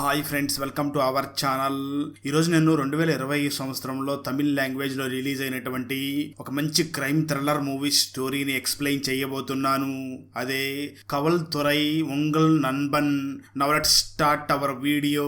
Hi friends welcome to our channel. ఈరోజు నేను రెండు వేల ఇరవై సంవత్సరంలో తమిళ్ లాంగ్వేజ్లో రిలీజ్ అయినటువంటి ఒక మంచి క్రైమ్ థ్రిల్లర్ మూవీ స్టోరీని ఎక్స్ప్లెయిన్ చేయబోతున్నాను. అదే కవల్ తురై ఉంగల్ నన్బన్ నవలట్ స్టార్ట్ అవర్ వీడియో.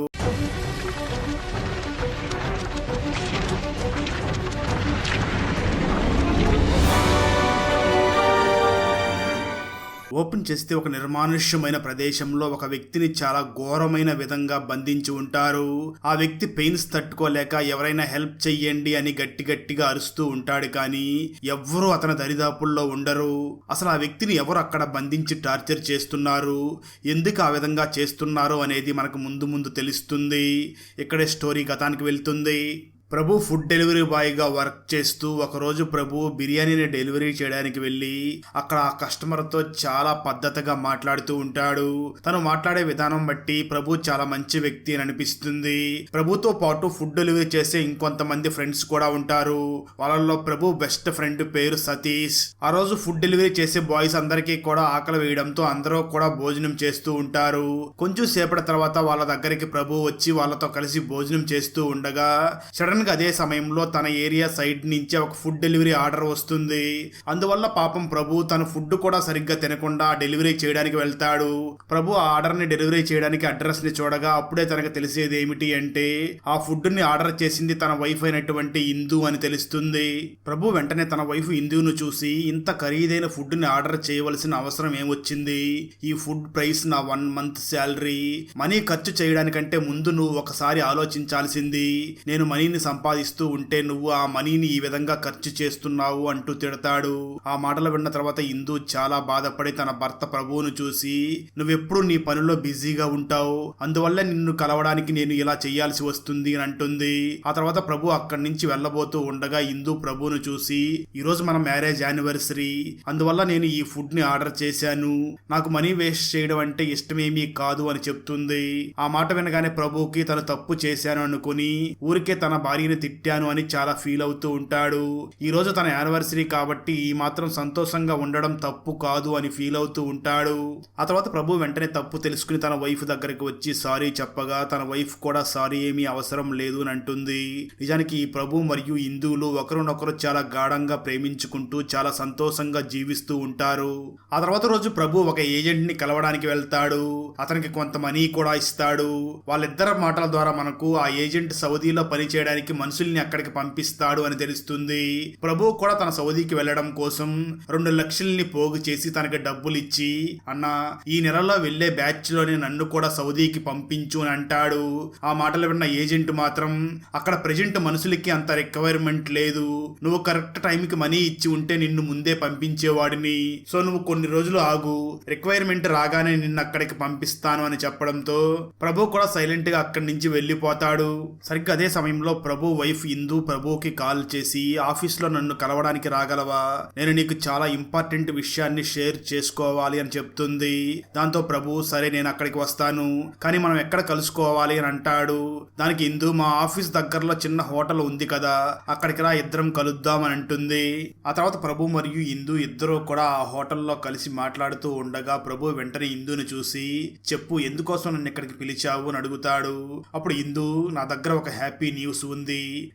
ఓపెన్ చేస్తే ఒక నిర్మానుష్యమైన ప్రదేశంలో ఒక వ్యక్తిని చాలా ఘోరమైన విధంగా బంధించి ఉంటారు. ఆ వ్యక్తి పెయిన్స్ తట్టుకోలేక ఎవరైనా హెల్ప్ చెయ్యండి అని గట్టి గట్టిగా అరుస్తూ ఉంటాడు కానీ ఎవ్వరూ అతని దరిదాపుల్లో ఉండరు. అసలు ఆ వ్యక్తిని ఎవరు అక్కడ బంధించి టార్చర్ చేస్తున్నారు? ఎందుకు ఆ విధంగా చేస్తున్నారు అనేది మనకు ముందు ముందు తెలుస్తుంది. ఇక్కడే స్టోరీ గతానికి వెళ్తుంది. ప్రభు ఫుడ్ డెలివరీ బాయ్గా వర్క్ చేస్తూ ఒకరోజు ప్రభు బిర్యానీని డెలివరీ చేయడానికి వెళ్ళి అక్కడ ఆ కస్టమర్తో చాలా పద్ధతిగా మాట్లాడుతూ ఉంటాడు. తను మాట్లాడే విధానం బట్టి ప్రభు చాలా మంచి వ్యక్తి అని అనిపిస్తుంది. ప్రభుతో పాటు ఫుడ్ డెలివరీ చేసే ఇంకొంతమంది ఫ్రెండ్స్ కూడా ఉంటారు. వాళ్ళల్లో ప్రభు బెస్ట్ ఫ్రెండ్ పేరు సతీష్. ఆ రోజు ఫుడ్ డెలివరీ చేసే బాయ్స్ అందరికీ కూడా ఆకలి వేయడంతో అందరూ కూడా భోజనం చేస్తూ ఉంటారు. కొంచెం సేపటి తర్వాత వాళ్ళ దగ్గరికి ప్రభు వచ్చి వాళ్ళతో కలిసి భోజనం చేస్తూ ఉండగా సడన్ గా అదే సమయంలో తన ఏరియా సైడ్ నుంచి ఒక ఫుడ్ డెలివరీ ఆర్డర్ వస్తుంది. అందువల్ల పాపం ప్రభు తన ఫుడ్ కూడా సరిగ్గా తినకుండా డెలివరీ చేయడానికి వెళ్తాడు. ప్రభు ఆ ఆర్డర్ని డెలివరీ చేయడానికి అడ్రస్ని చూడగా అప్పుడే తనకు తెలిసేది ఏమిటి అంటే ఆ ఫుడ్ని ఆర్డర్ చేసింది తన వైఫ్ అయినటువంటి ఇందు అని తెలుస్తుంది. ప్రభు వెంటనే తన వైఫ్ ఇందును చూసి ఇంత ఖరీదైన ఫుడ్ని ఆర్డర్ చేయవలసిన అవసరం ఏమొచ్చింది? ఈ ఫుడ్ ప్రైస్ నా వన్ మంత్ శాలరీ. మనీ ఖర్చు చేయడానికంటే ముందు నువ్వు ఒకసారి ఆలోచించాల్సింది. నేను మనీని సంపాదిస్తూ ఉంటే నువ్వు ఆ మనీని ఈ విధంగా ఖర్చు చేస్తున్నావు అంటూ తిడతాడు. ఆ మాటలు విన్న తర్వాత ఇందు చాలా బాధపడి తన భర్త ప్రభువును చూసి నువ్వెప్పుడు నీ పనిలో బిజీగా ఉంటావు? అందువల్ల నిన్ను కలవడానికి నేను ఇలా చేయాల్సి వస్తుంది అని అంటుంది. ఆ తర్వాత ప్రభు అక్కడి నుంచి వెళ్ళబోతూ ఉండగా ఇందు ప్రభువును చూసి ఈరోజు మన మ్యారేజ్ యానివర్సరీ. అందువల్ల నేను ఈ ఫుడ్ని ఆర్డర్ చేశాను. నాకు మనీ వేస్ట్ చేయడం అంటే ఇష్టమేమీ కాదు అని చెప్తుంది. ఆ మాట వినగానే ప్రభుకి తను తప్పు చేశాను అనుకుని ఊరికే తన భార్య భార్యని తిట్టాను అని చాలా ఫీల్ అవుతూ ఉంటాడు. ఈరోజు తన యానివర్సరీ కాబట్టి ఈ మాత్రం సంతోషంగా ఉండడం తప్పు కాదు అని ఫీల్ అవుతూ ఉంటాడు. ఆ తర్వాత ప్రభు వెంటనే తప్పు తెలుసుకుని తన వైఫ్ దగ్గరికి వచ్చి సారీ చెప్పగా తన వైఫ్ కూడా సారీ ఏమీ అవసరం లేదు అని అంటుంది. నిజానికి ఈ ప్రభు మరియు హిందువులు ఒకరినొకరు చాలా గాఢంగా ప్రేమించుకుంటూ చాలా సంతోషంగా జీవిస్తూ ఉంటారు. ఆ తర్వాత రోజు ప్రభు ఒక ఏజెంట్ని కలవడానికి వెళ్తాడు. అతనికి కొంత మనీ కూడా ఇస్తాడు. వాళ్ళిద్దరి మాటల ద్వారా మనకు ఆ ఏజెంట్ సౌదీలో పని చేయడానికి మనుషుల్ని అక్కడికి పంపిస్తాడు అని తెలుస్తుంది. ప్రభు కూడా తన సౌదీకి వెళ్ళడం కోసం రెండు లక్షల్ని పోగు చేసి తనకి డబ్బులు ఇచ్చి అన్న ఈ నెలలో వెళ్ళే బ్యాచ్లోనే నన్ను కూడా సౌదీకి పంపించు అని అంటాడు. ఆ మాటలు విన్న ఏజెంట్ మాత్రం అక్కడ ప్రజెంట్ మనుషులకి అంత రిక్వైర్మెంట్ లేదు. నువ్వు కరెక్ట్ టైంకి మనీ ఇచ్చి ఉంటే నిన్ను ముందే పంపించేవాడిని. సో నువ్వు కొన్ని రోజులు ఆగు. రిక్వైర్మెంట్ రాగానే నిన్ను అక్కడికి పంపిస్తాను అని చెప్పడంతో ప్రభు కూడా సైలెంట్గా అక్కడి నుంచి వెళ్ళిపోతాడు. సరిగ్గా అదే సమయంలో ప్రభు ప్రభు వైఫ్ ఇందు ప్రభుకి కాల్ చేసి ఆఫీస్లో నన్ను కలవడానికి రాగలవా? నేను నీకు చాలా ఇంపార్టెంట్ విషయాన్ని షేర్ చేసుకోవాలి అని చెప్తుంది. దాంతో ప్రభు సరే నేను అక్కడికి వస్తాను. కానీ మనం ఎక్కడ కలుసుకోవాలి అని అంటాడు. దానికి ఇందు మా ఆఫీస్ దగ్గరలో చిన్న హోటల్ ఉంది కదా అక్కడికి రా ఇద్దరం కలుద్దాం అని అంటుంది. ఆ తర్వాత ప్రభు మరియు ఇందు ఇద్దరు కూడా ఆ హోటల్లో కలిసి మాట్లాడుతూ ఉండగా ప్రభు వెంటనే ఇందుని చూసి చెప్పు ఎందుకోసం నన్ను ఇక్కడికి పిలిచావు? అని అడుగుతాడు. అప్పుడు ఇందు నా దగ్గర ఒక హ్యాపీ న్యూస్ ఉంది.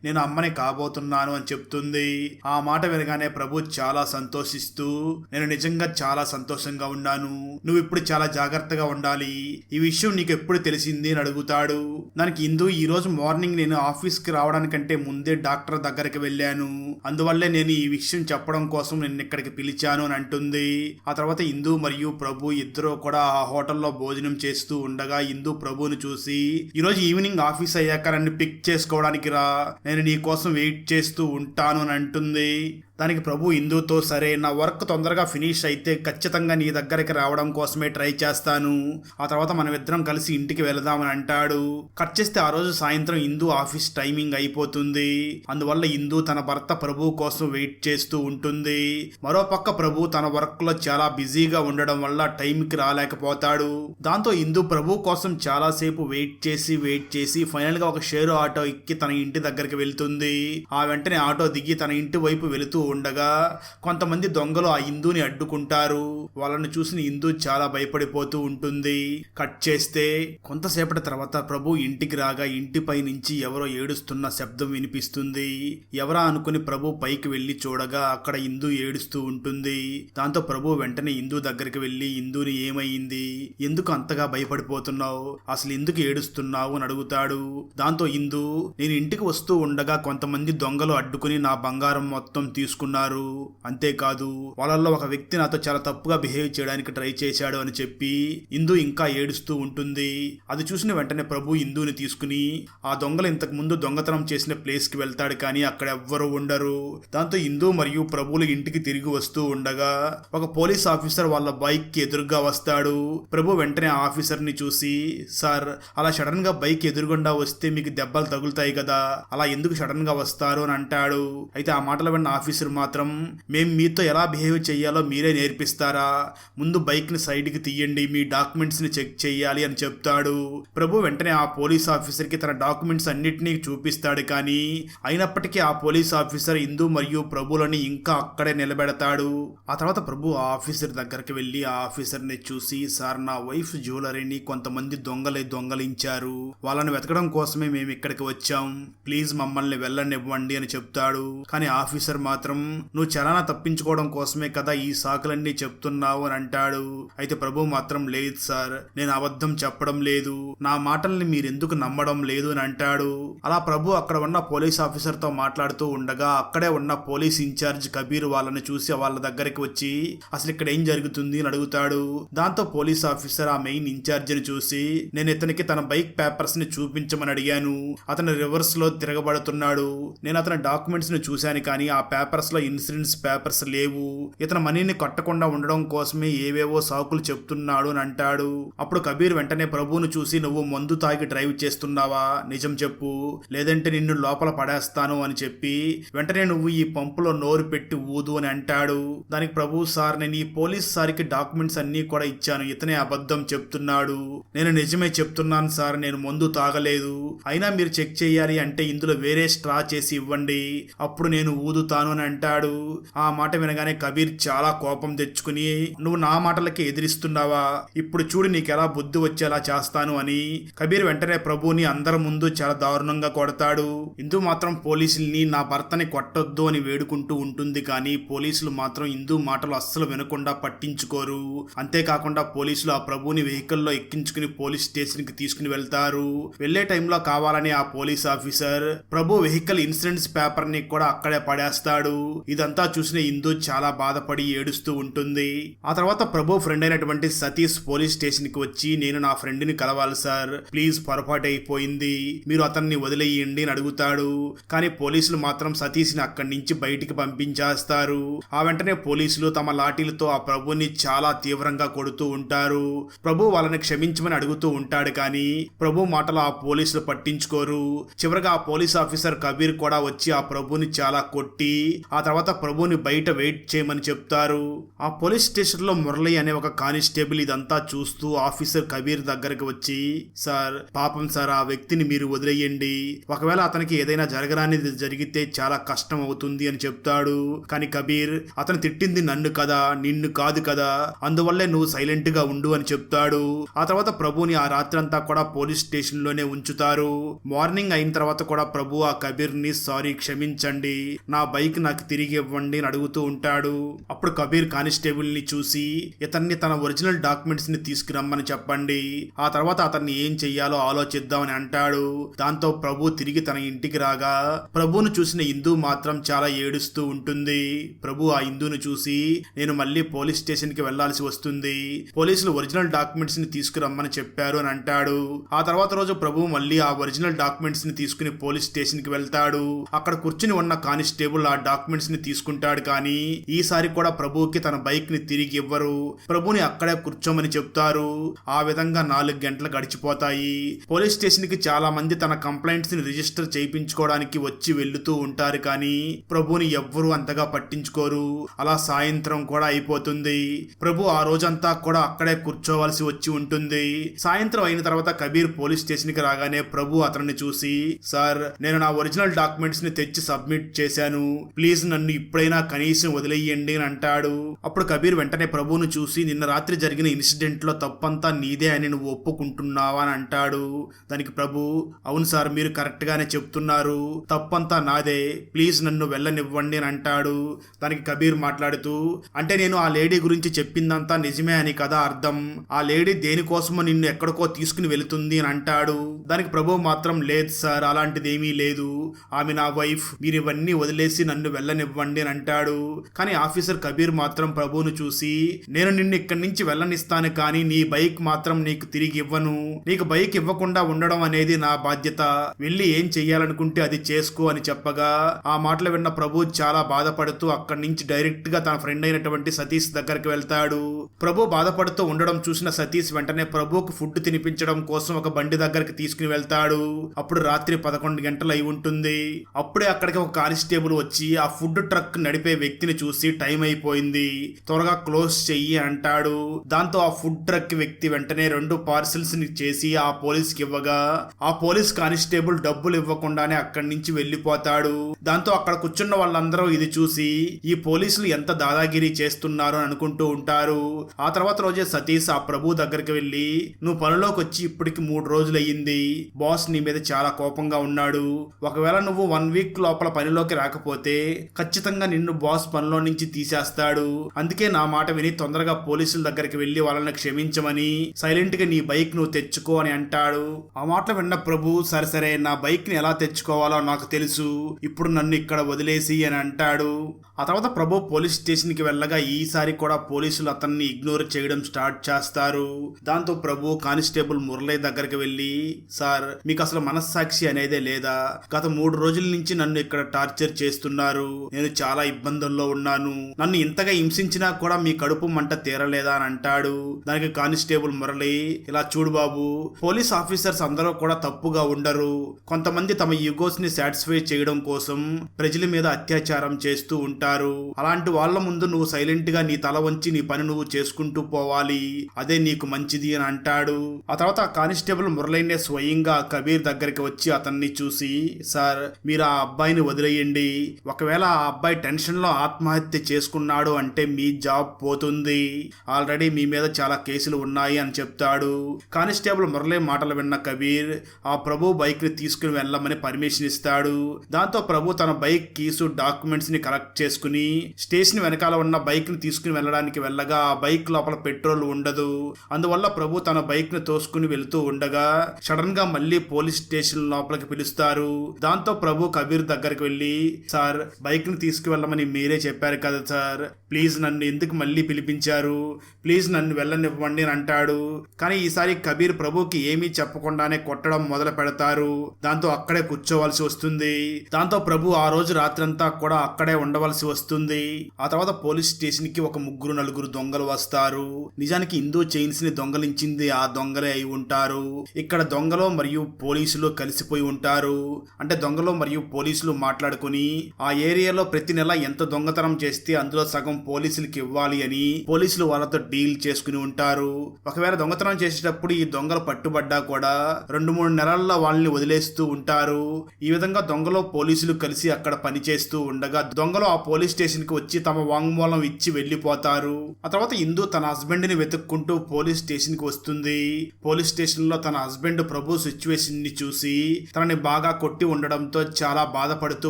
నేను అమ్మని కాబోతున్నాను అని చెప్తుంది. ఆ మాట వినగానే ప్రభు చాలా సంతోషిస్తూ నేను నిజంగా చాలా సంతోషంగా ఉన్నాను. నువ్వు ఇప్పుడు చాలా జాగ్రత్తగా ఉండాలి. ఈ విషయం నీకు ఎప్పుడు తెలిసింది అని అడుగుతాడు. దానికి ఇందు ఈ రోజు మార్నింగ్ నేను ఆఫీస్కి రావడానికంటే ముందే డాక్టర్ దగ్గరికి వెళ్ళాను. అందువల్లే నేను ఈ విషయం చెప్పడం కోసం నేను ఇక్కడికి పిలిచాను అని అంటుంది. ఆ తర్వాత ఇందు మరియు ప్రభు ఇద్దరు కూడా ఆ హోటల్లో భోజనం చేస్తూ ఉండగా ఇందు ప్రభుని చూసి ఈరోజు ఈవినింగ్ ఆఫీస్ అయ్యాక నన్ను పిక్ చేసుకోవడానికి రా నేను నీ కోసం వెయిట్ చేస్తూ ఉంటాను అని అంటుంది. దానికి ప్రభు ఇందుతో సరే నా వర్క్ తొందరగా ఫినిష్ అయితే ఖచ్చితంగా నీ దగ్గరికి రావడం కోసమే ట్రై చేస్తాను. ఆ తర్వాత మనం ఇద్దరం కలిసి ఇంటికి వెళదామని అంటాడు. కట్ చేస్తే ఆ రోజు సాయంత్రం ఇందు ఆఫీస్ టైమింగ్ అయిపోతుంది. అందువల్ల ఇందు తన భర్త ప్రభు కోసం వెయిట్ చేస్తూ ఉంటుంది. మరోపక్క ప్రభు తన వర్క్లో చాలా బిజీగా ఉండడం వల్ల టైంకి రాలేకపోతాడు. దాంతో ఇందు ప్రభు కోసం చాలా సేపు వెయిట్ చేసి వెయిట్ చేసి ఫైనల్గా ఒక షేరు ఆటో ఎక్కి తన ఇంటి దగ్గరికి వెళ్తుంది. ఆ వెంటనే ఆటో దిగి తన ఇంటి వైపు వెళుతూ ఉండగా కొంతమంది దొంగలు ఆ హిందూని అడ్డుకుంటారు. వాళ్ళని చూసిన హిందూ చాలా భయపడిపోతూ ఉంటుంది. కట్ చేస్తే కొంతసేపటి తర్వాత ప్రభు ఇంటికి రాగా ఇంటిపై నుంచి ఎవరో ఏడుస్తున్న శబ్దం వినిపిస్తుంది. ఎవరా అనుకుని ప్రభు పైకి వెళ్ళి చూడగా అక్కడ హిందూ ఏడుస్తూ ఉంటుంది. దాంతో ప్రభు వెంటనే హిందూ దగ్గరికి వెళ్ళి హిందూని ఏమైంది? ఎందుకు అంతగా భయపడిపోతున్నావు? అసలు ఎందుకు ఏడుస్తున్నావు? అని అడుగుతాడు. దాంతో హిందూ నేను ఇంటికి వస్తూ ఉండగా కొంతమంది దొంగలు అడ్డుకుని నా బంగారం మొత్తం తీసుకు తీసుకున్నారు. అంతేకాదు వాళ్ళల్లో ఒక వ్యక్తి నాతో చాలా తప్పుగా బిహేవ్ చేయడానికి ట్రై చేశాడు అని చెప్పి ఇందు ఇంకా ఏడుస్తూ ఉంటుంది. అది చూసిన వెంటనే ప్రభు ఇందుని తీసుకుని ఆ దొంగలు ఇంతకు ముందు దొంగతనం చేసిన ప్లేస్కి వెళ్తాడు కానీ అక్కడ ఎవ్వరు ఉండరు. దాంతో హిందూ మరియు ప్రభులు ఇంటికి తిరిగి వస్తూ ఉండగా ఒక పోలీస్ ఆఫీసర్ వాళ్ళ బైక్కి ఎదురుగా వస్తాడు. ప్రభు వెంటనే ఆఫీసర్ని చూసి సార్ అలా సడన్గా బైక్ ఎదురుగుండా వస్తే మీకు దెబ్బలు తగులుతాయి కదా అలా ఎందుకు సడన్గా వస్తారు? అని అంటాడు. అయితే ఆ మాటలు విన్న ఆఫీసర్ మాత్రం మేము మీతో ఎలా బిహేవ్ చేయాలో మీరే నేర్పిస్తారా? ముందు బైక్ని సైడ్కి తీయండి మీ డాక్యుమెంట్స్ని చెక్ చేయాలి అని చెప్తాడు. ప్రభు వెంటనే ఆ పోలీస్ ఆఫీసర్కి తన డాక్యుమెంట్స్ అన్నిటినీ చూపిస్తాడు కానీ అయినప్పటికీ ఆ పోలీస్ ఆఫీసర్ హిందూ మరియు ప్రభులని ఇంకా అక్కడే నిలబెడతాడు. ఆ తర్వాత ప్రభు ఆ ఆఫీసర్ దగ్గరికి వెళ్ళి ఆ ఆఫీసర్ని చూసి సార్ నా వైఫ్ జ్యువెలరీని కొంతమంది దొంగలై దొంగలించారు. వాళ్ళని వెతకడం కోసమే మేము ఇక్కడికి వచ్చాం. ప్లీజ్ మమ్మల్ని వెళ్ళనివ్వండి అని చెప్తాడు. కానీ ఆఫీసర్ మాత్రం నువ్వు చలానా తప్పించుకోవడం కోసమే కదా ఈ సాకులన్నీ చెప్తున్నావు అని అంటాడు. అయితే ప్రభు మాత్రం లేదు సార్ నేను అబద్ధం చెప్పడం లేదు నా మాటల్ని మీరెందుకు నమ్మడం లేదు అని అంటాడు. అలా ప్రభు అక్కడ ఉన్న పోలీస్ ఆఫీసర్తో మాట్లాడుతూ ఉండగా అక్కడే ఉన్న పోలీస్ ఇన్ఛార్జ్ కబీర్ వాళ్ళని చూసి వాళ్ళ దగ్గరికి వచ్చి అసలు ఇక్కడ ఏం జరుగుతుంది? అని అడుగుతాడు. దాంతో పోలీస్ ఆఫీసర్ ఆ మెయిన్ ఇన్ఛార్జ్ని చూసి నేను ఇతనికి తన బైక్ పేపర్స్ని చూపించమని అడిగాను. అతను రివర్స్లో తిరగబడుతున్నాడు. నేను అతని డాక్యుమెంట్స్ని చూశాను కానీ ఆ పేపర్స్ లో ఇన్సూరెన్స్ పేపర్స్ లేవు. ఇతను మనీని కట్టకుండా ఉండడం కోసమే ఏవేవో సాకులు చెప్తున్నాడు అని అంటాడు. అప్పుడు కబీర్ వెంటనే ప్రభువును చూసి నువ్వు మందు తాగి డ్రైవ్ చేస్తున్నావా? నిజం చెప్పు. లేదంటే నిన్ను లోపల పడేస్తాను అని చెప్పి వెంటనే నువ్వు ఈ పంపులో నోరు పెట్టి ఊదు అని అంటాడు. దానికి ప్రభు సార్ నేను ఈ పోలీస్ సార్కి డాక్యుమెంట్స్ అన్నీ కూడా ఇచ్చాను. ఇతనే అబద్ధం చెప్తున్నాడు. నేను నిజమే చెప్తున్నాను సార్ నేను మందు తాగలేదు. అయినా మీరు చెక్ చేయాలి అంటే ఇందులో వేరే స్ట్రా చేసి ఇవ్వండి. అప్పుడు నేను ఊదుతాను అని అంటాడు. ఆ మాట వినగానే కబీర్ చాలా కోపం తెచ్చుకుని నువ్వు నా మాటలకి ఎదిరిస్తున్నావా? ఇప్పుడు చూడు నీకు ఎలా బుద్ధి వచ్చేలా చేస్తాను అని. కబీర్ వెంటనే ప్రభుని అందరి ముందు చాలా దారుణంగా కొడతాడు. ఇందు మాత్రం పోలీసుల్ని నా భర్తని కొట్టొద్దు అని వేడుకుంటూ ఉంటుంది కానీ పోలీసులు మాత్రం హిందూ మాటలు అస్సలు వినకుండా పట్టించుకోరు. అంతేకాకుండా పోలీసులు ఆ ప్రభుని వెహికల్లో ఎక్కించుకుని పోలీస్ స్టేషన్కి తీసుకుని వెళ్తారు. వెళ్ళే టైంలో కావాలని ఆ police officer Prabhu vehicle insurance పేపర్ని కూడా అక్కడే పడేస్తాడు. ఇదంతా చూసిన ఇందు చాలా బాధపడి ఏడుస్తూ ఉంటుంది. ఆ తర్వాత ప్రభు ఫ్రెండ్ అయినటువంటి సతీష్ పోలీస్ స్టేషన్కి వచ్చి నేను నా ఫ్రెండ్ని కలవాలి సార్. ప్లీజ్ పొరపాటు అయిపోయింది. మీరు అతన్ని వదిలేయండి అని అడుగుతాడు. కానీ పోలీసులు మాత్రం సతీష్ని అక్కడి నుంచి బయటికి పంపించేస్తారు. ఆ వెంటనే పోలీసులు తమ లాఠీలతో ఆ ప్రభుని చాలా తీవ్రంగా కొడుతూ ఉంటారు. ప్రభు వాళ్ళని క్షమించమని అడుగుతూ ఉంటాడు కానీ ప్రభు మాటలు ఆ పోలీసులు పట్టించుకోరు. చివరగా ఆ పోలీస్ ఆఫీసర్ కబీర్ కూడా వచ్చి ఆ ప్రభుని చాలా కొట్టి ఆ తర్వాత ప్రభుని బయట వెయిట్ చేయమని చెప్తారు. ఆ పోలీస్ స్టేషన్లో మురళి అనే ఒక కానిస్టేబుల్ ఇదంతా చూస్తూ ఆఫీసర్ కబీర్ దగ్గరకు వచ్చి సార్ పాపం సార్ ఆ వ్యక్తిని మీరు వదిలేయండి. ఒకవేళ అతనికి ఏదైనా జరగరానిది జరిగితే చాలా కష్టం అవుతుంది అని చెప్తాడు. కానీ కబీర్ అతను తిట్టింది నన్ను కదా నిన్ను కాదు కదా. అందువల్లే నువ్వు సైలెంట్గా ఉండు అని చెప్తాడు. ఆ తర్వాత ప్రభుని ఆ రాత్రంతా కూడా పోలీస్ స్టేషన్లోనే ఉంచుతారు. మార్నింగ్ అయిన తర్వాత కూడా ప్రభు ఆ కబీర్ని సారీ క్షమించండి. నా బైక్ నా నాకు తిరిగి ఇవ్వండి అని అడుగుతూ ఉంటాడు. అప్పుడు కబీర్ కానిస్టేబుల్ని చూసి ఇతన్ని తన ఒరిజినల్ డాక్యుమెంట్స్ని తీసుకురమ్మని చెప్పండి. ఆ తర్వాత అతన్ని ఏం చెయ్యాలో ఆలోచిద్దామని అంటాడు. దాంతో ప్రభు తిరిగి తన ఇంటికి రాగా ప్రభును చూసిన హిందూ మాత్రం చాలా ఏడుస్తూ ఉంటుంది. ప్రభు ఆ హిందూను చూసి నేను మళ్ళీ పోలీస్ స్టేషన్కి వెళ్ళాల్సి వస్తుంది. పోలీసులు ఒరిజినల్ డాక్యుమెంట్స్ని తీసుకురమ్మని చెప్పారు అని అంటాడు. ఆ తర్వాత రోజు ప్రభు మళ్ళీ ఆ ఒరిజినల్ డాక్యుమెంట్స్ని తీసుకుని పోలీస్ స్టేషన్కి వెళ్తాడు. అక్కడ కూర్చుని ఉన్న కానిస్టేబుల్ ఆ డాక్యుమెంట్స్ని తీసుకుంటాడు కానీ ఈసారి కూడా ప్రభుకి తన బైక్ని తిరిగి ఇవ్వరు. ప్రభుని అక్కడే కూర్చోమని చెప్తారు. ఆ విధంగా నాలుగు గంటలు గడిచిపోతాయి. పోలీస్ స్టేషన్కి చాలా మంది తన కంప్లైంట్స్ని రిజిస్టర్ చేయించుకోవడానికి వచ్చి వెళ్తూ ఉంటారు కానీ ప్రభుని ఎవ్వరూ అంతగా పట్టించుకోరు. అలా సాయంత్రం కూడా అయిపోతుంది. ప్రభు ఆ రోజంతా కూడా అక్కడే కూర్చోవలసి వచ్చి ఉంటుంది. సాయంత్రం అయిన తర్వాత కబీర్ పోలీస్ స్టేషన్కి రాగానే ప్రభు అతన్ని చూసి సార్ నేను నా ఒరిజినల్ డాక్యుమెంట్స్ని తెచ్చి సబ్మిట్ చేశాను. ప్లీజ్ ప్లీజ్ నన్ను ఇప్పుడైనా కనీసం వదిలేయండి అని అంటాడు. అప్పుడు కబీర్ వెంటనే ప్రభువును చూసి నిన్న రాత్రి జరిగిన ఇన్సిడెంట్లో తప్పంతా నీదే అని నువ్వు ఒప్పుకుంటున్నావా అని అంటాడు. దానికి ప్రభు అవును సార్ మీరు కరెక్ట్ గానే చెప్తున్నారు. తప్పంతా నాదే. ప్లీజ్ నన్ను వెళ్ళనివ్వండి అని అంటాడు. దానికి కబీర్ మాట్లాడుతూ అంటే నేను ఆ లేడీ గురించి చెప్పిందంతా నిజమే అని కదా అర్థం. ఆ లేడీ దేనికోసమో నిన్ను ఎక్కడికో తీసుకుని వెళుతుంది అని అంటాడు. దానికి ప్రభు మాత్రం లేదు సార్ అలాంటిది ఏమీ లేదు. ఆమె నా వైఫ్. మీరు ఇవన్నీ వదిలేసి నన్ను వెళ్ళనివ్వండి అని అంటాడు. కానీ ఆఫీసర్ కబీర్ మాత్రం ప్రభువును చూసి నేను నిన్ను ఇక్కడి నుంచి వెళ్ళనిస్తాను కానీ నీ బైక్ మాత్రం నీకు తిరిగి ఇవ్వను. నీకు బైక్ ఇవ్వకుండా ఉండడం అనేది నా బాధ్యత. వెళ్ళి ఏం చెయ్యాలనుకుంటే అది చేసుకో అని చెప్పగా ఆ మాటలు విన్న ప్రభు చాలా బాధపడుతూ అక్కడి నుంచి డైరెక్ట్గా తన ఫ్రెండ్ అయినటువంటి సతీష్ దగ్గరికి వెళ్తాడు. ప్రభు బాధపడుతూ ఉండడం చూసిన సతీష్ వెంటనే ప్రభుకు ఫుడ్ తినిపించడం కోసం ఒక బండి దగ్గరికి తీసుకుని వెళ్తాడు. అప్పుడు రాత్రి పదకొండు గంటలు అయి ఉంటుంది. అప్పుడే అక్కడికి ఒక కానిస్టేబుల్ వచ్చి ఆ ఫుడ్ ట్రక్ నడిపే వ్యక్తిని చూసి టైం అయిపోయింది. త్వరగా క్లోజ్ చెయ్యి అంటాడు. దాంతో ఆ ఫుడ్ ట్రక్ వ్యక్తి వెంటనే రెండు పార్సిల్స్ని చేసి ఆ పోలీస్కి ఇవ్వగా ఆ పోలీస్ కానిస్టేబుల్ డబ్బులు ఇవ్వకుండానే అక్కడి నుంచి వెళ్ళిపోతాడు దాంతో అక్కడ కూర్చున్న వాళ్ళందరూ ఇది చూసి ఈ పోలీసులు ఎంత దాదాగిరి చేస్తున్నారు అని అనుకుంటూ ఉంటారు. ఆ తర్వాత రోజే సతీష్ ఆ ప్రభు దగ్గరికి వెళ్ళి నువ్వు పనిలోకి వచ్చి ఇప్పటికి మూడు రోజులు అయ్యింది బాస్ నీ మీద చాలా కోపంగా ఉన్నాడు. ఒకవేళ నువ్వు వన్ వీక్ లోపల పనిలోకి రాకపోతే ఖచ్చితంగా నిన్ను బాస్ పనిలో నుంచి తీసేస్తాడు. అందుకే నా మాట విని తొందరగా పోలీసుల దగ్గరికి వెళ్ళి వాళ్ళని క్షమించమని సైలెంట్గా నీ బైక్ నువ్వు తెచ్చుకో అని అంటాడు. ఆ మాటలు విన్న ప్రభు సరే సరే నా బైక్ని ఎలా తెచ్చుకోవాలో నాకు తెలుసు. ఇప్పుడు నన్ను ఇక్కడ వదిలేసి అని అంటాడు. ఆ తర్వాత ప్రభు పోలీస్ స్టేషన్కి వెళ్ళగా ఈసారి కూడా పోలీసులు అతన్ని ఇగ్నోర్ చేయడం స్టార్ట్ చేస్తారు. దాంతో ప్రభు కానిస్టేబుల్ మురళి దగ్గరికి వెళ్ళి సార్ మీకు అసలు మనస్సాక్షి అనేదే లేదా? గత మూడు రోజుల నుంచి నన్ను ఇక్కడ టార్చర్ చేస్తున్నారు. నేను చాలా ఇబ్బందుల్లో ఉన్నాను. నన్ను ఇంతగా హింసించినా కూడా మీ కడుపు మంట తీరలేదా అని అంటాడు. దానికి కానిస్టేబుల్ మురళి ఇలా చూడు బాబు పోలీస్ ఆఫీసర్స్ అందరూ కూడా తప్పుగా ఉండరు. కొంతమంది తమ యుగోస్ని సాటిస్ఫై చేయడం కోసం ప్రజల మీద అత్యాచారం చేస్తూ ఉంటారు. అలాంటి వాళ్ళ ముందు నువ్వు సైలెంట్గా నీ తల వంచి నీ పని నువ్వు చేసుకుంటూ పోవాలి. అదే నీకు మంచిది అని అంటాడు. ఆ తర్వాత కానిస్టేబుల్ మురళైనే స్వయంగా కబీర్ దగ్గరికి వచ్చి అతన్ని చూసి సార్ మీరు ఆ అబ్బాయిని వదిలేయండి. ఒకవేళ ఆ అబ్బాయి టెన్షన్లో ఆత్మహత్య చేసుకున్నాడు అంటే మీ జాబ్ పోతుంది. ఆల్రెడీ మీ మీద చాలా కేసులు ఉన్నాయి అని చెప్తాడు. కానిస్టేబుల్ మురళి మాటలు విన్న కబీర్ ఆ ప్రభు బైక్ని తీసుకుని వెళ్ళమని పర్మిషన్ ఇస్తాడు. దాంతో ప్రభు తన బైక్ కీసు డాక్యుమెంట్స్ని కలెక్ట్ చేసుకుని స్టేషన్ వెనకాల ఉన్న బైక్ని తీసుకుని వెళ్ళడానికి వెళ్ళగా ఆ బైక్ లోపల పెట్రోల్ ఉండదు. అందువల్ల ప్రభు తన బైక్ని తోసుకుని వెళుతూ ఉండగా సడన్గా మళ్ళీ పోలీస్ స్టేషన్ లోపలికి పిలుస్తారు. దాంతో ప్రభు కబీర్ దగ్గరికి వెళ్ళి సార్ బైక్ని తీసుకువెళ్ళమని మీరే చెప్పారు కదా సార్? ప్లీజ్ నన్ను ఎందుకు మళ్ళీ పిలిపించారు? ప్లీజ్ నన్ను వెళ్ళనివ్వండి అని అంటాడు. కానీ ఈసారి కబీర్ ప్రభుకి ఏమీ చెప్పకుండానే కొట్టడం మొదలు పెడతారు. దాంతో అక్కడే కూర్చోవలసి వస్తుంది. దాంతో ప్రభు ఆ రోజు రాత్రంతా కూడా అక్కడే ఉండవలసి వస్తుంది. ఆ తర్వాత పోలీస్ స్టేషన్కి ఒక ముగ్గురు నలుగురు దొంగలు వస్తారు. నిజానికి హిందూ చైన్స్ని దొంగలించింది ఆ దొంగలే అయి ఉంటారు. ఇక్కడ దొంగలు మరియు పోలీసులు కలిసిపోయి ఉంటారు. అంటే దొంగలు మరియు పోలీసులు మాట్లాడుకుని ఆ ఏరియాలో ప్రతి నెల ఎంత దొంగతనం చేస్తే అందులో సగం పోలీసులకి ఇవ్వాలి అని పోలీసులు వాళ్ళతో డీల్ చేసుకుని ఉంటారు. ఒకవేళ దొంగతనం చేసేటప్పుడు ఈ దొంగలు పట్టుబడ్డా కూడా రెండు మూడు నెలల్లో వాళ్ళని వదిలేస్తూ ఉంటారు. ఈ విధంగా దొంగలో పోలీసులు కలిసి అక్కడ పనిచేస్తూ ఉండగా దొంగలు ఆ పోలీస్ స్టేషన్కి వచ్చి తమ వాంగ్మూలం ఇచ్చి వెళ్ళిపోతారు ఆ తర్వాత ఇందు తన హస్బెండ్ని వెతుక్కుంటూ పోలీస్ స్టేషన్కి వస్తుంది. పోలీస్ స్టేషన్లో తన హస్బెండ్ ప్రభు సిచ్యువేషన్ని చూసి తనని బాగా కొట్టి ఉండడంతో చాలా బాధపడుతూ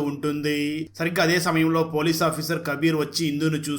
ఉంటుంది. సరిగ్గా అదే సమయంలో పోలీస్ ఆఫీసర్ కబీర్ వచ్చి ఇందును చూసి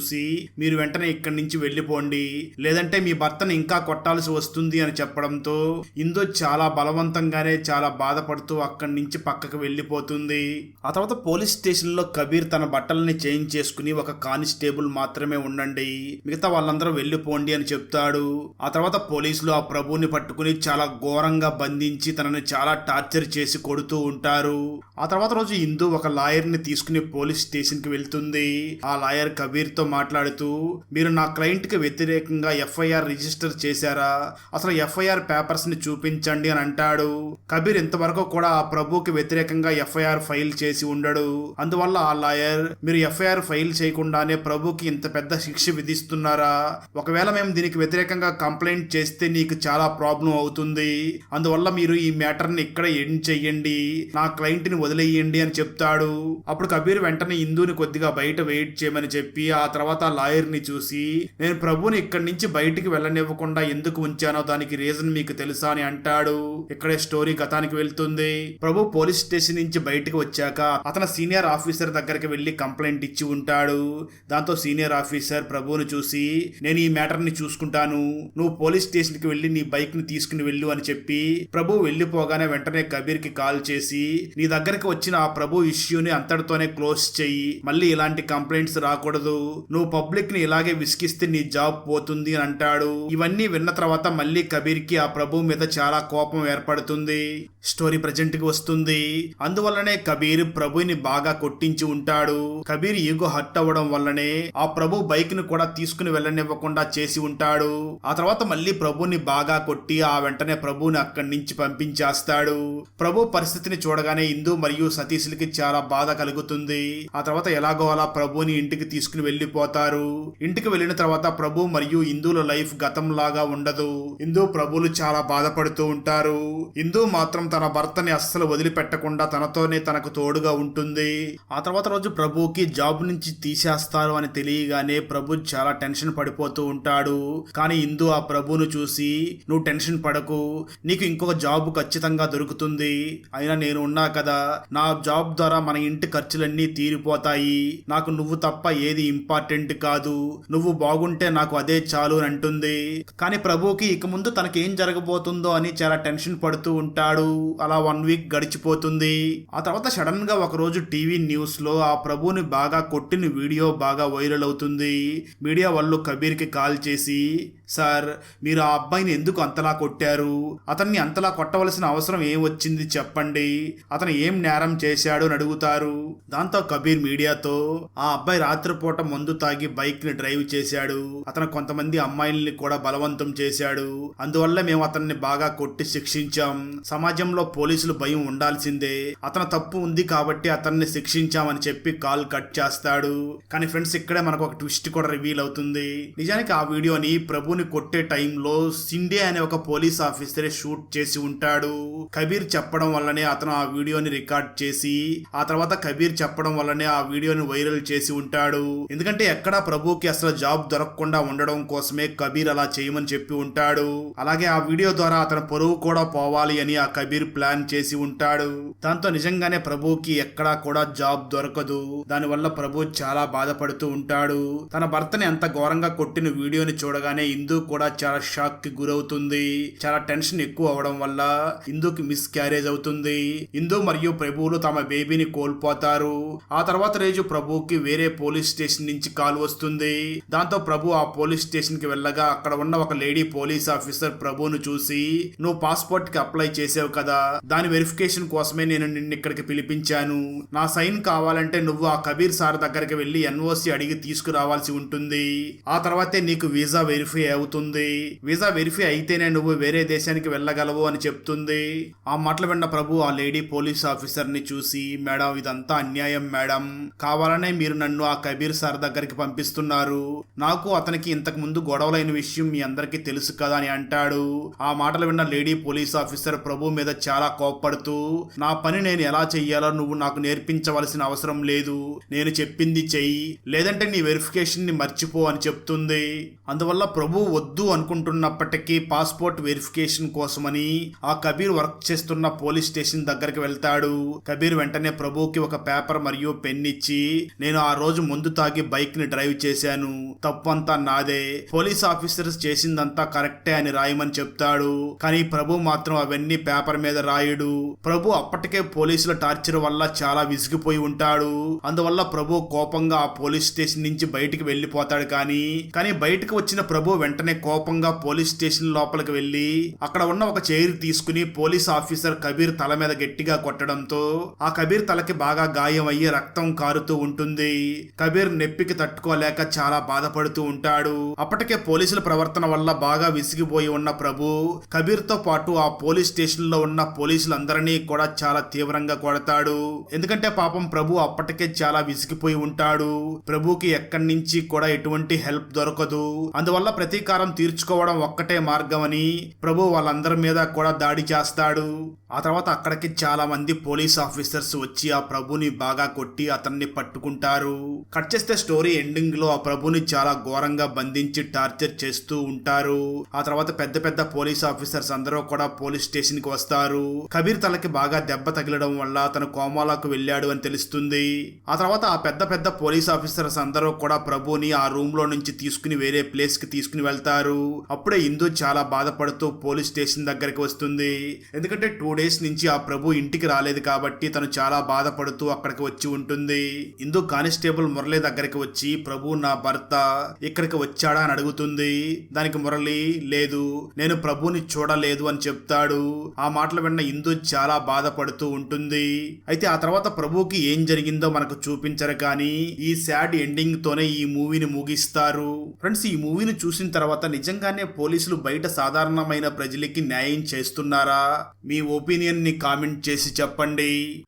మీరు వెంటనే ఇక్కడి నుంచి వెళ్ళిపోండి. లేదంటే మీ భర్తను ఇంకా కొట్టాల్సి వస్తుంది అని చెప్పడంతో ఇందో చాలా బలవంతంగానే చాలా బాధపడుతూ అక్కడి నుంచి పక్కకు వెళ్ళిపోతుంది. ఆ తర్వాత పోలీస్ స్టేషన్లో కబీర్ తన బట్టలని చేంజ్ చేసుకుని ఒక కానిస్టేబుల్ మాత్రమే ఉండండి. మిగతా వాళ్ళందరూ వెళ్ళిపోండి అని చెప్తాడు. ఆ తర్వాత పోలీసులు ఆ ప్రభుని పట్టుకుని చాలా ఘోరంగా బంధించి తనని చాలా టార్చర్ చేసి కొడుతూ ఉంటారు. ఆ తర్వాత రోజు ఇందు ఒక లాయర్ని తీసుకుని పోలీస్ స్టేషన్కి వెళ్తుంది. ఆ లాయర్ కబీర్తో మాట్లాడుతూ మీరు నా క్లయింట్కి వ్యతిరేకంగా ఎఫ్ఐఆర్ రిజిస్టర్ చేశారా? అసలు ఎఫ్ఐఆర్ పేపర్స్ని చూపించండి అని అంటాడు. కబీర్ ఇంతవరకు కూడా ఆ ప్రభుకి వ్యతిరేకంగా ఎఫ్ఐఆర్ ఫైల్ చేసి ఉండడు. అందువల్ల ఆ లాయర్ మీరు ఎఫ్ఐఆర్ ఫైల్ చేయకుండానే ప్రభుకి ఇంత పెద్ద శిక్ష విధిస్తున్నారా? ఒకవేళ మేము దీనికి వ్యతిరేకంగా కంప్లైంట్ చేస్తే నీకు చాలా ప్రాబ్లం అవుతుంది. అందువల్ల మీరు ఈ మ్యాటర్ని ఇక్కడ ఎండ్ చెయ్యండి. నా క్లయింట్ని వదిలేయండి అని చెప్తాడు. అప్పుడు కబీర్ వెంటనే ఇందుని కొద్దిగా బయట వెయిట్ చేయమని చెప్పి ఆ తర్వాత లాయర్ని చూసి నేను ప్రభుని ఇక్కడి నుంచి బయటికి వెళ్ళనివ్వకుండా ఎందుకు ఉంచానో దానికి రీజన్ మీకు తెలుసా? అని అంటాడు. ఇక్కడే స్టోరీ గతానికి వెళ్తుంది. ప్రభు పోలీస్ స్టేషన్ నుంచి బయటికి వచ్చాక అతను సీనియర్ ఆఫీసర్ దగ్గరికి వెళ్ళి కంప్లైంట్ ఇచ్చి ఉంటాడు. దాంతో సీనియర్ ఆఫీసర్ ప్రభుని చూసి నేను ఈ మ్యాటర్ని చూసుకుంటాను. నువ్వు పోలీస్ స్టేషన్కి వెళ్ళి నీ బైక్ని తీసుకుని వెళ్ళు అని చెప్పి ప్రభు వెళ్ళిపోగానే వెంటనే కబీర్కి కాల్ చేసి నీ దగ్గరికి వచ్చిన ఆ ప్రభు ఇష్యూని అంతటితోనే క్లోజ్ చెయ్యి. మళ్ళీ ఇలాంటి కంప్లైంట్స్ రాకూడదు. నువ్వు పబ్లిక్ని ఇలాగే విసిగిస్తే నీ జాబ్ పోతుంది అని అంటాడు. ఇవన్నీ విన్న తర్వాత మళ్ళీ కబీర్కి ఆ ప్రభు మీద చాలా కోపం ఏర్పడుతుంది. స్టోరీ ప్రజెంట్కి వస్తుంది. అందువల్లనే కబీర్ ప్రభుని బాగా కొట్టించి ఉంటాడు. కబీర్ ఈగో హర్ట్ అవ్వడం వల్లనే ఆ ప్రభు బైక్ని కూడా తీసుకుని వెళ్ళనివ్వకుండా చేసి ఉంటాడు. ఆ తర్వాత మళ్ళీ ప్రభుని బాగా కొట్టి ఆ వెంటనే ప్రభుని అక్కడి నుంచి పంపించేస్తాడు. ప్రభు పరిస్థితిని చూడగానే ఇందు మరియు సతీష్లకి చాలా బాధ కలుగుతుంది. ఆ తర్వాత ఎలాగో అలా ప్రభుని ఇంటికి తీసుకుని వెళ్ళిపో పోతారు ఇంటికి వెళ్ళిన తర్వాత ప్రభు మరియు ఇందుల లైఫ్ గతం లాగా ఉండదు. ఇందు ప్రభులు చాలా బాధపడుతూ ఉంటారు. ఇందు మాత్రం తన భర్తని అస్సలు వదిలిపెట్టకుండా తనతోనే తనకు తోడుగా ఉంటుంది. ఆ తర్వాత రోజు ప్రభుకి జాబ్ నుంచి తీసేస్తారు అని తెలియగానే ప్రభు చాలా టెన్షన్ పడిపోతూ ఉంటాడు. కానీ ఇందు ఆ ప్రభును చూసి నువ్వు టెన్షన్ పడకు. నీకు ఇంకొక జాబ్ ఖచ్చితంగా దొరుకుతుంది. అయినా నేను ఉన్నా కదా. నా జాబ్ ద్వారా మన ఇంటి ఖర్చులన్నీ తీరిపోతాయి. నాకు నువ్వు తప్ప ఏది ఇంపార్టెంట్ కాదు. నువ్వు బాగుంటే నాకు అదే చాలు అని అంటుంది. కానీ ప్రభుకి ఇక ముందు తనకేం జరగబోతుందో అని చాలా టెన్షన్ పడుతూ ఉంటాడు. అలా వన్ వీక్ గడిచిపోతుంది. ఆ తర్వాత సడన్గా ఒక రోజు టీవీ న్యూస్లో ఆ ప్రభుని బాగా కొట్టిన వీడియో బాగా వైరల్ అవుతుంది. మీడియా వాళ్ళు కబీర్కి కాల్ చేసి సార్ మీరు ఆ అబ్బాయిని ఎందుకు అంతలా కొట్టారు? అతన్ని అంతలా కొట్టవలసిన అవసరం ఏం వచ్చింది చెప్పండి. అతను ఏం నేరం చేశాడు అని అడుగుతారు. దాంతో కబీర్ మీడియాతో ఆ అబ్బాయి రాత్రిపూట మందు తాగి బైక్ని డ్రైవ్ చేశాడు. అతను కొంతమంది అమ్మాయిల్ని కూడా బలవంతం చేశాడు. అందువల్ల మేము అతన్ని బాగా కొట్టి శిక్షించాం. సమాజంలో పోలీసులు భయం ఉండాల్సిందే. అతను తప్పు ఉంది కాబట్టి అతన్ని శిక్షించామని చెప్పి కాల్ కట్ చేస్తాడు. కానీ ఫ్రెండ్స్ ఇక్కడే మనకు ఒక ట్విస్ట్ కూడా రివీల్ అవుతుంది. నిజానికి ఆ వీడియోని ప్రభుని కొట్టే టైంలో సిండే అనే ఒక పోలీస్ ఆఫీసరే షూట్ చేసి ఉంటాడు. కబీర్ చెప్పడం వల్లనే అతను ఆ వీడియోని రికార్డ్ చేసి ఆ తర్వాత కబీర్ చెప్పడం వల్లనే ఆ వీడియోని వైరల్ చేసి ఉంటాడు. ఎందుకంటే ఎక్కడా ప్రభుకి అసలు జాబ్ దొరకకుండా ఉండడం కోసమే కబీర్ అలా చేయమని చెప్పి ఉంటాడు. అలాగే ఆ వీడియో ద్వారా అతని పొరుగు కూడా పోవాలి అని ఆ కబీర్ ప్లాన్ చేసి ఉంటాడు. దాంతో నిజంగానే ప్రభుకి ఎక్కడా కూడా జాబ్ దొరకదు. దానివల్ల ప్రభు చాలా బాధపడుతూ ఉంటాడు. తన భర్తని అంత ఘోరంగా కొట్టిన వీడియోని చూడగానే ఇందు కూడా చాలా షాక్కి గురవుతుంది. చాలా టెన్షన్ ఎక్కువ అవడం వల్ల ఇందుకి మిస్ క్యారేజ్ అవుతుంది. ఇందు మరియు ప్రభువులు తమ బేబీని కోల్పోతారు. ఆ తర్వాత రోజు ప్రభుకి వేరే పోలీస్ స్టేషన్ నుంచి కాల్ వస్తుంది. దాంతో ప్రభు ఆ పోలీస్ స్టేషన్కి వెళ్ళగా అక్కడ ఉన్న ఒక లేడీ పోలీస్ ఆఫీసర్ ప్రభుని చూసి నువ్వు పాస్పోర్ట్కి అప్లై చేసావు కదా. దాని వెరిఫికేషన్ కోసమే నేను నిన్ను ఇక్కడికి పిలిపించాను. నా సైన్ కావాలంటే నువ్వు ఆ కబీర్ సార్ దగ్గరికి వెళ్ళి ఎన్ఓసి అడిగి తీసుకురావాల్సి ఉంటుంది. ఆ తర్వాతే నీకు వీసా వెరిఫై అవుతుంది. వీసా వెరిఫై అయితేనే నువ్వు వేరే దేశానికి వెళ్ళగలవు అని చెప్తుంది. ఆ మాటలు విన్న ప్రభు ఆ లేడీ పోలీస్ ఆఫీసర్ని చూసి మేడం ఇదంతా అన్యాయం మేడం. కావాలనే మీరు నన్ను ఆ కబీర్ సార్ దగ్గరికి పంపిస్తున్నారు. నాకు అతనికి ఇంతకు ముందు గొడవలైన విషయం మీ అందరికీ తెలుసు కదా అని అంటాడు. ఆ మాటలు విన్న లేడీ పోలీస్ ఆఫీసర్ ప్రభు మీద చాలా కోప్పడుతూ నా పని నేను ఎలా చెయ్యాలో నువ్వు నాకు నేర్పించవలసిన అవసరం లేదు. నేను చెప్పింది చెయ్యి. లేదంటే నీ వెరిఫికేషన్ని మర్చిపో అని చెప్తుంది. అందువల్ల ప్రభు వద్దు అనుకుంటున్నప్పటికీ పాస్పోర్ట్ వెరిఫికేషన్ కోసమని ఆ కబీర్ వర్క్ చేస్తున్న పోలీస్ స్టేషన్ దగ్గరికి వెళ్తాడు. కబీర్ వెంటనే ప్రభుకి ఒక పేపర్ మరియు పెన్ ఇచ్చి నేను ఆ రోజు ముందు తాగి బైక్ని డ్రైవ్ చేశాను. తప్పంతా నాదే. పోలీస్ ఆఫీసర్స్ చేసిందంతా కరెక్టే అని రాయమని చెప్తాడు. కానీ ప్రభు మాత్రం అవన్నీ పేపర్ మీద రాయడు. ప్రభు అప్పటికే పోలీసుల టార్చర్ వల్ల చాలా విసిగిపోయి ఉంటాడు. అందువల్ల ప్రభు కోపంగా ఆ పోలీస్ స్టేషన్ నుంచి బయటికి వెళ్ళిపోతాడు కానీ కానీ బయటకు వచ్చిన ప్రభు వెంటనే కోపంగా పోలీస్ స్టేషన్ లోపలికి వెళ్ళి అక్కడ ఉన్న ఒక చైర్ తీసుకుని పోలీస్ ఆఫీసర్ కబీర్ తల మీద గట్టిగా కొట్టడంతో ఆ కబీర్ తలకి బాగా గాయం అయ్యి రక్తం కారుతూ ఉంటుంది. కబీర్ నెప్పికి తట్టుకోలేక చాలా బాధపడుతూ ఉంటాడు. అప్పటికే పోలీసుల ప్రవర్తన వల్ల బాగా విసిగిపోయి ఉన్న ప్రభు కబీర్తో పాటు ఆ పోలీస్ స్టేషన్లో ఉన్న పోలీసులందరినీ కూడా చాలా తీవ్రంగా కొడతాడు. ఎందుకంటే పాపం ప్రభు అప్పటికే చాలా విసిగిపోయి ఉంటాడు. ప్రభుకి ఎక్కడి నుంచి కూడా ఎటువంటి హెల్ప్ దొరకదు. అందువల్ల ప్రతి ప్రతీకారం తీర్చుకోవడం ఒక్కటే మార్గమని ప్రభు వాళ్ళందరి మీద కూడా దాడి చేస్తాడు. ఆ తర్వాత అక్కడికి చాలా మంది పోలీస్ ఆఫీసర్స్ వచ్చి ఆ ప్రభుని బాగా కొట్టి అతన్ని పట్టుకుంటారు. కట్ చేస్తే స్టోరీ ఎండింగ్లో ఆ ప్రభుని చాలా ఘోరంగా బంధించి టార్చర్ చేస్తూ ఉంటారు. ఆ తర్వాత పెద్ద పెద్ద పోలీస్ ఆఫీసర్స్ అందరూ కూడా పోలీస్ స్టేషన్కి వస్తారు. కబీర్ తలకి బాగా దెబ్బ తగిలడం వల్ల అతను కోమాలకు వెళ్ళాడు అని తెలుస్తుంది. ఆ తర్వాత ఆ పెద్ద పెద్ద పోలీస్ ఆఫీసర్స్ అందరూ కూడా ప్రభుని ఆ రూమ్లో నుంచి తీసుకుని వేరే ప్లేస్కి తీసుకుని వెళ్తారు. అప్పుడే ఇందు చాలా బాధపడుతూ పోలీస్ స్టేషన్ దగ్గరికి వస్తుంది. ఎందుకంటే టూ డేస్ నుంచి ఆ ప్రభు ఇంటికి రాలేదు కాబట్టి తను చాలా బాధపడుతూ అక్కడికి వచ్చి ఉంటుంది. ఇందు కానిస్టేబుల్ మురళి దగ్గరికి వచ్చి ప్రభు నా భర్త ఇక్కడికి వచ్చాడా? అని అడుగుతుంది. దానికి మురళి లేదు నేను ప్రభుని చూడలేదు అని చెప్తాడు. ఆ మాటలు విన్న ఇందు చాలా బాధపడుతూ ఉంటుంది. అయితే ఆ తర్వాత ప్రభుకి ఏం జరిగిందో మనకు చూపించరు కానీ ఈ సాడ్ ఎండింగ్ తోనే ఈ మూవీని ముగిస్తారు. ఫ్రెండ్స్ ఈ మూవీని చూసిన తర్వాత నిజంగానే పోలీసులు బయట సాధారణమైన ప్రజలకి న్యాయం చేస్తున్నారా? మీ ఒపీనియన్ని కామెంట్ చేసి చెప్పండి.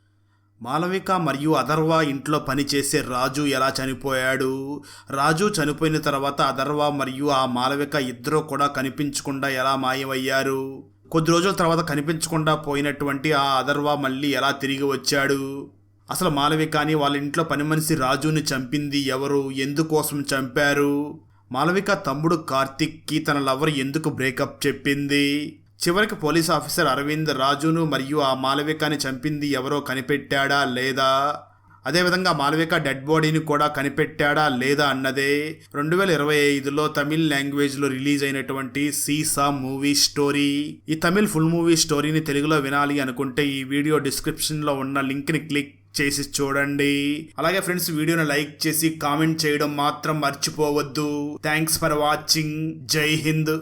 మాలవిక మరియు అథర్వ ఇంట్లో పనిచేసే రాజు ఎలా చనిపోయాడు? రాజు చనిపోయిన తర్వాత అథర్వ మరియు ఆ మాలవిక ఇద్దరూ కూడా కనిపించకుండా ఎలా మాయమయ్యారు? కొద్ది రోజుల తర్వాత కనిపించకుండా పోయినటువంటి ఆ అథర్వ మళ్ళీ ఎలా తిరిగి వచ్చాడు? అసలు మాలవికని వాళ్ళ ఇంట్లో పని మనిషి రాజుని చంపింది ఎవరు? ఎందుకోసం చంపారు? మాలవిక తమ్ముడు కార్తిక్కి తన లవర్ ఎందుకు బ్రేకప్ చెప్పింది? చివరికి పోలీస్ ఆఫీసర్ అరవింద్ రాజును మరియు ఆ మాలవికని చంపింది ఎవరో కనిపెట్టాడా లేదా? అదేవిధంగా మాలవిక డెడ్ బాడీని కూడా కనిపెట్టాడా లేదా అన్నదే. రెండు వేల ఇరవై ఐదులో తమిళ్ లాంగ్వేజ్లో రిలీజ్ అయినటువంటి సీసా మూవీ స్టోరీ. ఈ తమిళ్ ఫుల్ మూవీ స్టోరీని తెలుగులో వినాలి అనుకుంటే ఈ వీడియో డిస్క్రిప్షన్లో ఉన్న లింక్ని క్లిక్ చేసి చూడండి. అలాగే ఫ్రెండ్స్ వీడియోని లైక్ చేసి కామెంట్ చేయడం మాత్రం మర్చిపోవద్దు. Thanks for watching. Jai Hind.